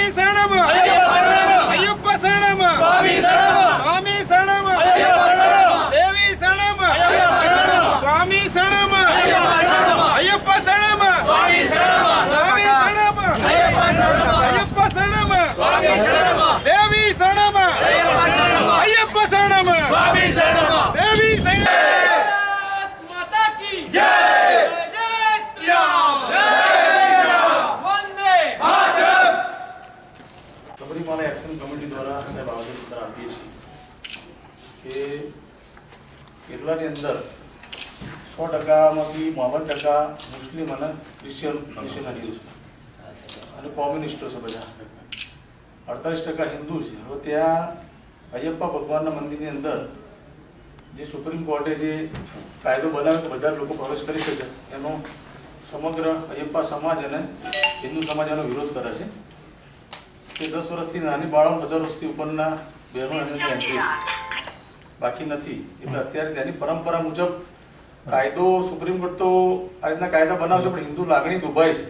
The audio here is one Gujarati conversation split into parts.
சுவாமி சரணம் ஐயப்ப சரணம் சுவாமி சரணம் சுவாமி சரணம் தேவி சரணம் சுவாமி சரணம் ஐயப்ப சரணம் சுவாமி சரணம் કે કેરલાની અંદર સો ટકામાંથી બાવન ટકા મુસ્લિમ અને ક્રિશ્ચિયન ક્રિશ્ચિયન હિન્દુ છે. અને કોમ્યુનિસ્ટો છે બધા. અડતાલીસ ટકા હિન્દુ છે. હવે ત્યાં અયપ્પા ભગવાનના મંદિરની અંદર જે સુપ્રીમ કોર્ટે જે કાયદો બનાવ્યો કે બધા લોકો પ્રવેશ કરી શકે, એનો સમગ્ર અયપ્પા સમાજ અને હિન્દુ સમાજ એનો વિરોધ કરે છે. કે દસ વર્ષથી નાની બાળકો પચાસ વર્ષથી ઉપરના બહેનો એની એન્ટ્રી છે. બાકી નથી. એટલે અત્યારે તેની પરંપરા મુજબ કાયદો સુપ્રીમ કોર્ટ તો આ રીતના કાયદા બનાવશે પણ હિન્દુ લાગણી દુભાય છે.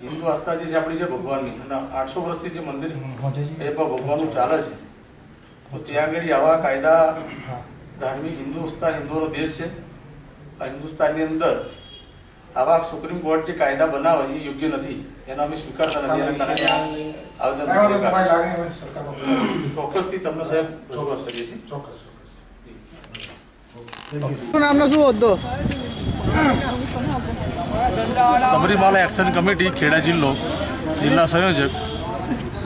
હિન્દુ આસ્થા જે છે આપણી છે ભગવાનની અને આઠસો વર્ષથી જે મંદિર એ પણ ભગવાનનું ચાલે છે. તો ત્યાં આગળ આવા કાયદા ધાર્મિક હિન્દુસ્તાન હિન્દુઓનો દેશ છે. આ હિન્દુસ્તાનની અંદર આવા સુપ્રીમ કોર્ટ જે કાયદા બનાવે એ યોગ્ય નથી. એનો અમે સ્વીકારતા નથી એના કારણે આવેદન ચોક્કસથી તમને સાહેબ રજૂઆત કરીએ છીએ. નામનો શું હોદ્દો સબરીમાલા એક્શન કમિટી ખેડા જિલ્લો જિલ્લા સંયોજક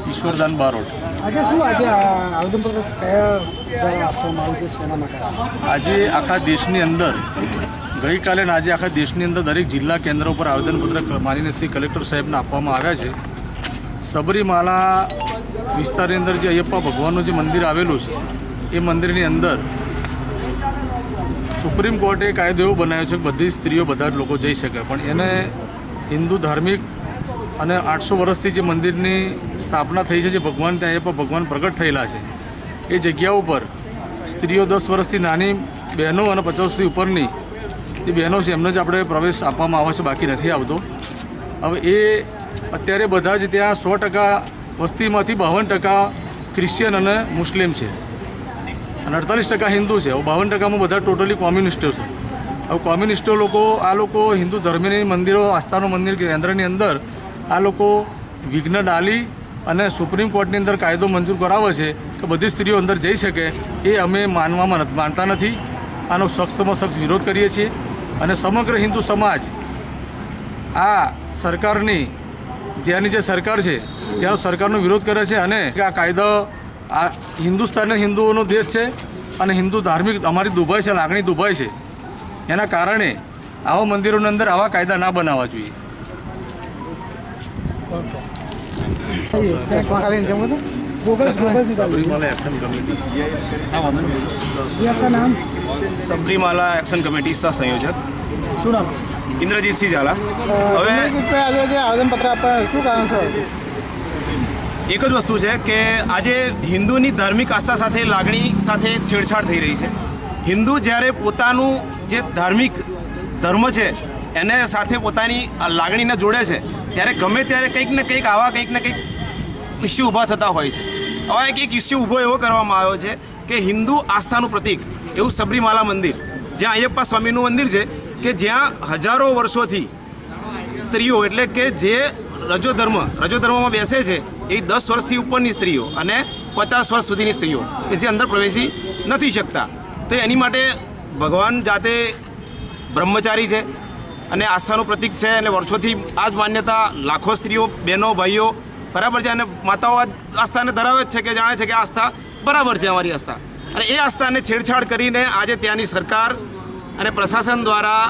ઈશ્વરદાન બારોટ. આજે શું આજે આજે આખા દેશની અંદર ગઈકાલે અને આજે આખા દેશની અંદર દરેક જિલ્લા કેન્દ્રો પર આવેદનપત્ર માનીને શ્રી કલેક્ટર સાહેબને આપવામાં આવ્યા છે. સબરીમાલા વિસ્તારની અંદર જે અયપ્પા ભગવાનનું જે મંદિર આવેલું છે, એ મંદિરની અંદર સુપ્રીમ કોર્ટે કાયદો એવો બનાવ્યો છે કે બધી સ્ત્રીઓ બધા જ લોકો જઈ શકે. પણ એને હિન્દુ ધાર્મિક અને આઠસો વર્ષથી જે મંદિરની સ્થાપના થઈ છે, જે ભગવાન ત્યાં અયપ્પા ભગવાન પ્રગટ થયેલા છે, એ જગ્યા ઉપર સ્ત્રીઓ દસ વર્ષથી નાની બહેનો અને પચાસથી ઉપરની જે બહેનો છે, એમને જ આપણે પ્રવેશ આપવામાં આવે છે, બાકી નથી આવતો. હવે એ અત્યારે બધા જ ત્યાં સો ટકા વસ્તીમાંથી બાવન ટકા ક્રિશ્ચિયન અને મુસ્લિમ છે. અને અડતાલીસ ટકા હિન્દુ છે. હવે બાવન ટકામાં બધા ટોટલી કોમ્યુનિસ્ટો છે. હવે કોમ્યુનિસ્ટો લોકો, આ લોકો હિન્દુ ધર્મની મંદિરો, આસ્થાનું મંદિર કેન્દ્રની અંદર આ લોકો વિઘ્ન ડાલી અને સુપ્રીમ કોર્ટની અંદર કાયદો મંજૂર કરાવે છે કે બધી સ્ત્રીઓ અંદર જઈ શકે એ અમે માનવામાં માનતા નથી. આનો સખ્તમાં સખ્ત વિરોધ કરીએ છીએ. અને સમગ્ર હિન્દુ સમાજ આ સરકારની ત્યાંની જે સરકાર છે ત્યાંનો સરકારનો વિરોધ કરે છે અને આ કાયદો આ હિન્દુસ્તાન હિન્દુઓનો દેશ છે અને હિન્દુ ધાર્મિક અમારી દુભાઈ છે લાગણી દુભાઈ છે. એના કારણે આવા મંદિરોની અંદર આવા કાયદા ના બનાવવા જોઈએ. Sabarimala action committee. સહ સંયોજક. શું નામ? ઇન્દ્રજીતસિંહ ઝાલા. હવે હવે આજે જે આવેદનપત્ર આપવા શું કારણ છે? એક જ વસ્તુ છે કે આજે હિન્દુની ધાર્મિક આસ્થા સાથે લાગણી સાથે છેડછાડ થઈ રહી છે. હિન્દુ જ્યારે પોતાનું જે ધાર્મિક ધર્મ છે એને સાથે પોતાની લાગણીને જોડે છે ત્યારે ગમે ત્યારે કંઈક ને કંઈક આવા કંઈક ને કંઈક ઇસ્યુ ઊભા થતા હોય છે. હવે એક એક ઇસ્યુ ઊભો એવો કરવામાં આવ્યો છે કે હિન્દુ આસ્થાનું પ્રતીક એવું સબરીમાલા મંદિર જ્યાં અયપ્પા સ્વામીનું મંદિર છે કે જ્યાં હજારો વર્ષોથી સ્ત્રીઓ એટલે કે જે રજો ધર્મ રજો ધર્મમાં બેસે છે, એ દસ વર્ષથી ઉપરની સ્ત્રીઓ અને પચાસ વર્ષ સુધીની સ્ત્રીઓ કે જે અંદર પ્રવેશી નથી શકતા. તો એની માટે ભગવાન જાતે બ્રહ્મચારી છે અને આસ્થાનું પ્રતીક છે અને વર્ષોથી આ જ માન્યતા લાખો સ્ત્રીઓ, બહેનો, ભાઈઓ બરાબર છે અને માતાઓ આસ્થાને ધરાવે જ છે કે જાણે છે કે આસ્થા બરાબર છે અમારી આસ્થા. અને એ આસ્થાને છેડછાડ કરીને આજે ત્યાંની સરકાર અને પ્રશાસન દ્વારા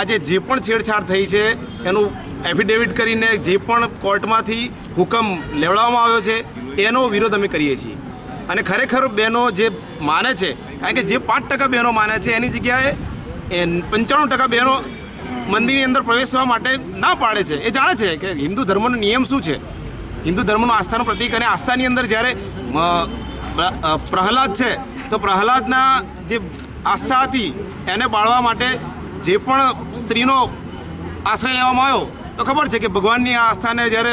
આજે જે પણ છેડછાડ થઈ છે, એનું એફિડેવિટ કરીને જે પણ કોર્ટમાંથી હુકમ લેવડાવવામાં આવ્યો છે, એનો વિરોધ અમે કરીએ છીએ. અને ખરેખર બહેનો જે માને છે, કારણ કે જે પાંચ ટકા બહેનો માને છે, એની જગ્યાએ પંચાણું ટકા બહેનો મંદિરની અંદર પ્રવેશવા માટે ના પાડે છે. એ જાણે છે કે હિન્દુ ધર્મનો નિયમ શું છે? હિન્દુ ધર્મનું આસ્થાનું પ્રતીક અને આસ્થાની અંદર જ્યારે પ્રહલાદ છે, તો પ્રહલાદના જે આસ્થા હતી એને બાળવા માટે જે પણ સ્ત્રીનો આશ્રય લેવામાં આવ્યો, તો ખબર છે કે ભગવાનની આ આસ્થાને જ્યારે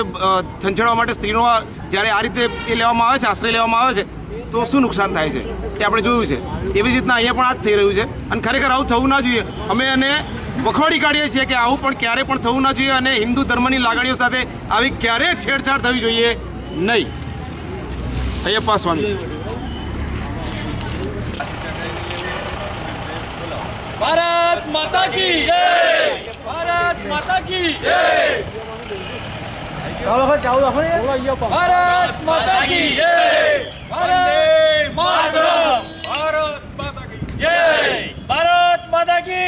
છંછેડવા માટે સ્ત્રીનો જ્યારે આ રીતે એ લેવામાં આવે છે, આશ્રય લેવામાં આવે છે, તો શું નુકસાન થાય છે? તે આપણે જોયું છે. એવી રીતના અહીંયા પણ આ જ થઈ રહ્યું છે. અને ખરેખર આવું થવું ના જોઈએ. અમે એને વખોડી કાઢીએ છીએ કે આવું પણ ક્યારે પણ થવું ના જોઈએ અને હિન્દુ ધર્મની લાગણીઓ સાથે આવી ક્યારેય છેડછાડ થવી જોઈએ નહીં. અയ്યપ્પા સ્વામી भारत माता की भारत माता की भारत माता की जय। भारत माता की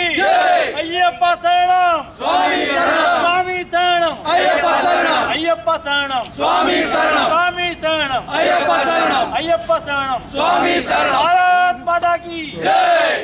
अय्यप्पा शरणम। स्वामी शरणम। स्वामी शरणम। अय्यप्पा शरणम। अय्यप्पा शरणम। स्वामी शरणम। स्वामी शरणम। अय्यप्पा शरणम। अय्यप्पा शरणम। स्वामी शरणम। भारत माता की जय।